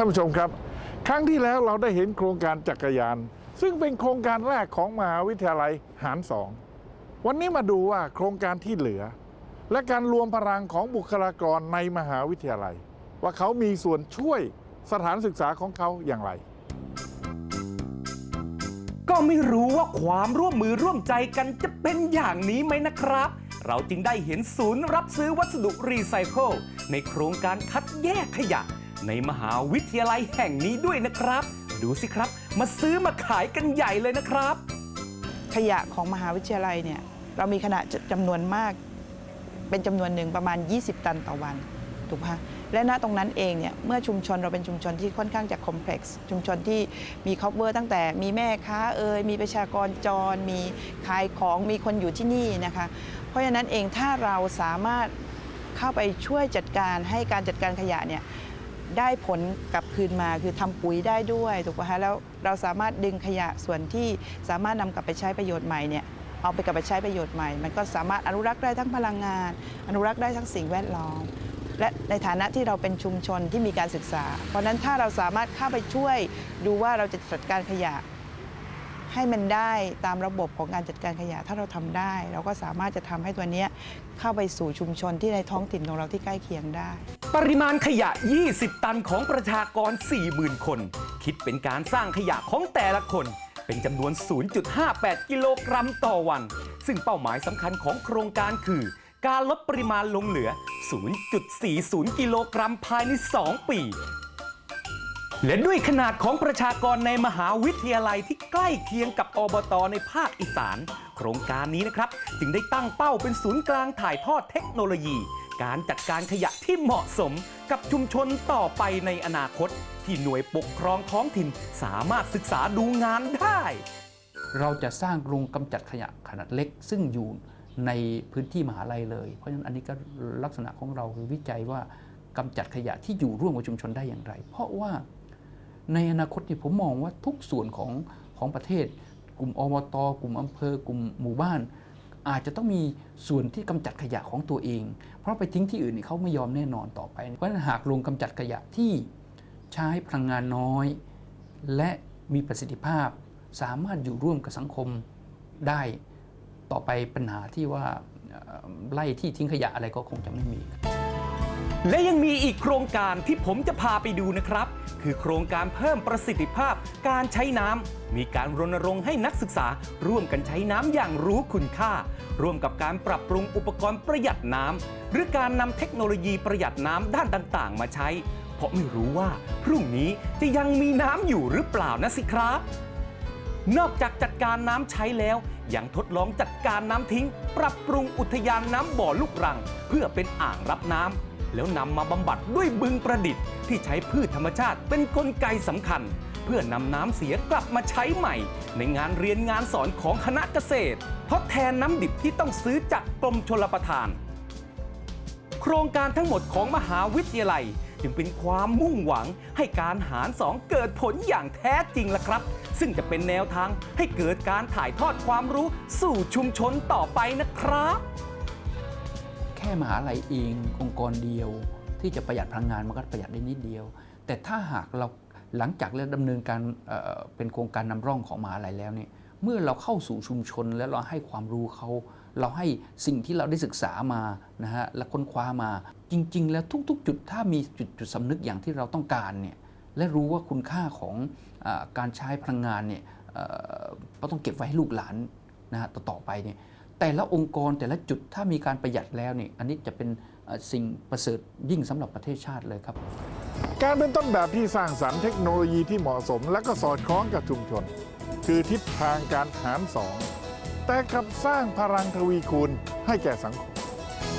ท่านผู้ชมครับ ครั้งที่แล้วเราได้เห็นโครงการจักรยาน ซึ่งเป็นโครงการแรกของมหาวิทยาลัยหารสองวันนี้มาดูว่าโครงการที่เหลือ และการรวมพลังของบุคลากรในมหาวิทยาลัย ว่าเขามีส่วนช่วยสถานศึกษาของเขาอย่างไร ก็ไม่รู้ว่าความร่วมมือร่วมใจกันจะเป็นอย่างนี้ไหมนะครับ เราจึงได้เห็นศูนย์รับซื้อวัสดุรีไซเคิลในโครงการคัดแยกขยะ ในมหาวิทยาลัยแห่งนี้ด้วยนะครับ ดูสิครับ มาซื้อมาขายกันใหญ่เลยนะครับ ขยะของมหาวิทยาลัยเนี่ยเรามีขนาดจำนวนมาก เป็นจำนวนหนึ่งประมาณ 20 ตันต่อวันถูกไหมคะและณตรงนั้นเองเนี่ยเมื่อชุมชนเราเป็นชุมชนที่ค่อนข้างจะคอมเพล็กซ์ชุมชนที่มีค o เวอร์ตั้งแต่มีแม่ค้าเอ่ยมีประชากรจร มีขายของมีคนอยู่ที่นี่นะคะ เพราะฉะนั้นเองถ้าเราสามารถเข้าไปช่วยจัดการให้การจัดการขยะเนี่ย ได้ผลกลับคืนมาคือทำปุ๋ยได้ด้วยถูกไหมคะแล้วเราสามารถดึงขยะส่วนที่สามารถนำกลับไปใช้ประโยชน์ใหม่เนี่ยเอาไปกลับไปใช้ประโยชน์ใหม่ มันก็สามารถอนุรักษ์ได้ทั้งพลังงาน อนุรักษ์ได้ทั้งสิ่งแวดล้อม และในฐานะที่เราเป็นชุมชนที่มีการศึกษา เพราะนั้นถ้าเราสามารถเข้าไปช่วยดูว่าเราจะจัดการขยะ ให้มันได้ตามระบบของการจัดการขยะ ถ้าเราทำได้ เราก็สามารถจะทำให้ตัวนี้เข้าไปสู่ชุมชนที่ในท้องถิ่นของเราที่ใกล้เคียงได้ ปริมาณขยะ 20 ตันของประชากร 40,000 คน คิดเป็นการสร้างขยะของแต่ละคน เป็นจำนวน 0.58 กิโลกรัมต่อวัน ซึ่งเป้าหมายสำคัญของโครงการคือการลดปริมาณลงเหลือ 0.40 กิโลกรัมภายใน 2 ปี และด้วยขนาดของประชากรในมหาวิทยาลัยที่ใกล้เคียงกับอบตในภาคอีสาน โครงการนี้นะครับ จึงได้ตั้งเป้าเป็นศูนย์กลางถ่ายทอดเทคโนโลยี การจัดการขยะที่เหมาะสมกับชุมชนต่อไปในอนาคต ที่หน่วยปกครองท้องถิ่นสามารถศึกษาดูงานได้ เราจะสร้างโรงกำจัดขยะขนาดเล็ก ซึ่งอยู่ในพื้นที่มหาลัยเลย เพราะฉะนั้นอันนี้ก็ลักษณะของเราคือวิจัยว่ากำจัดขยะที่อยู่ร่วมกับชุมชนได้อย่างไร เพราะว่า ในอนาคตเนี่ยผมมองว่าทุกส่วนของของประเทศ กลุ่มอบตกลุ่มอำเภอกลุ่มหมู่บ้าน อาจจะต้องมีส่วนที่กำจัดขยะของตัวเอง เพราะไปทิ้งที่อื่นเนี่ยเขาไม่ยอมแน่นอนต่อไป เพราะฉะนั้นหากโรงกำจัดขยะที่ใช้พลังงานน้อย และมีประสิทธิภาพ สามารถอยู่ร่วมกับสังคมได้ต่อไปปัญหาที่ว่าไล่ที่ทิ้งขยะอะไรก็คงจะไม่มี และยังมีอีกโครงการที่ผมจะพาไปดูนะครับ คือโครงการเพิ่มประสิทธิภาพการใช้น้ำมีการรณรงค์ให้นักศึกษา ร่วมกันใช้น้ำอย่างรู้คุณค่า ร่วมกับการปรับปรุงอุปกรณ์ประหยัดน้ำหรือการนำเทคโนโลยีประหยัดน้ำด้านต่างๆ มาใช้ เพราะไม่รู้ว่า พรุ่งนี้จะยังมีน้ำอยู่หรือเปล่านะสิครับนอกจากจัดการน้ำใช้แล้ว ยังทดลองจัดการน้ำทิ้ง ปรับปรุงอุทยานน้ำบ่อลูกรัง เพื่อเป็นอ่างรับน้ำ แล้วนำมาบำบัดด้วยบึงประดิษฐ์ที่ใช้พืชธรรมชาติเป็นกลไกสำคัญ เพื่อนำน้ำเสียกลับมาใช้ใหม่ ในงานเรียนงานสอนของคณะเกษตรทดแทนน้ำดิบที่ต้องซื้อจากกรมชลประทาน โครงการทั้งหมดของมหาวิทยาลัยจึงเป็นความมุ่งหวังให้การหารสองเกิดผลอย่างแท้จริงละครับ ซึ่งจะเป็นแนวทางให้เกิดการถ่ายทอดความรู้สู่ชุมชนต่อไปนะครับ ค่มหาลัยเององค์กรเดียว ที่จะประหยัดพลังงานมันก็ประหยัดได้นิดเดียว แต่ถ้าหากเราหลังจากเราดำเนินการเเป็นโครงการนำร่องของมหาลัยแล้วเนี่ยเมื่อเราเข้าสู่ชุมชนแล้วเราให้ความรู้เขา เราให้สิ่งที่เราได้ศึกษามานะฮะและค้นคว้ามา จริง ๆ แล้วทุก ๆ จุดถ้ามีจุดจุดสำนึกอย่างที่เราต้องการเนี่ยและรู้ว่าคุณค่าของอการใช้พลังงานเนี่ยเอ่อก็ต้องเก็บไว้ให้ลูกหลานนะฮะต่อๆไปเนี่ย แต่ละองค์กรแต่ละจุดถ้ามีการประหยัดแล้วเนี่ยอันนี้จะเป็นสิ่งประเสริฐยิ่งสำหรับประเทศชาติเลยครับ การเป็นต้นแบบที่สร้างสรรค์เทคโนโลยีที่เหมาะสม และก็สอดคล้องกับชุมชน คือทิศทางการหารสองแต่กับสร้างพลังทวีคูณให้แก่สังคม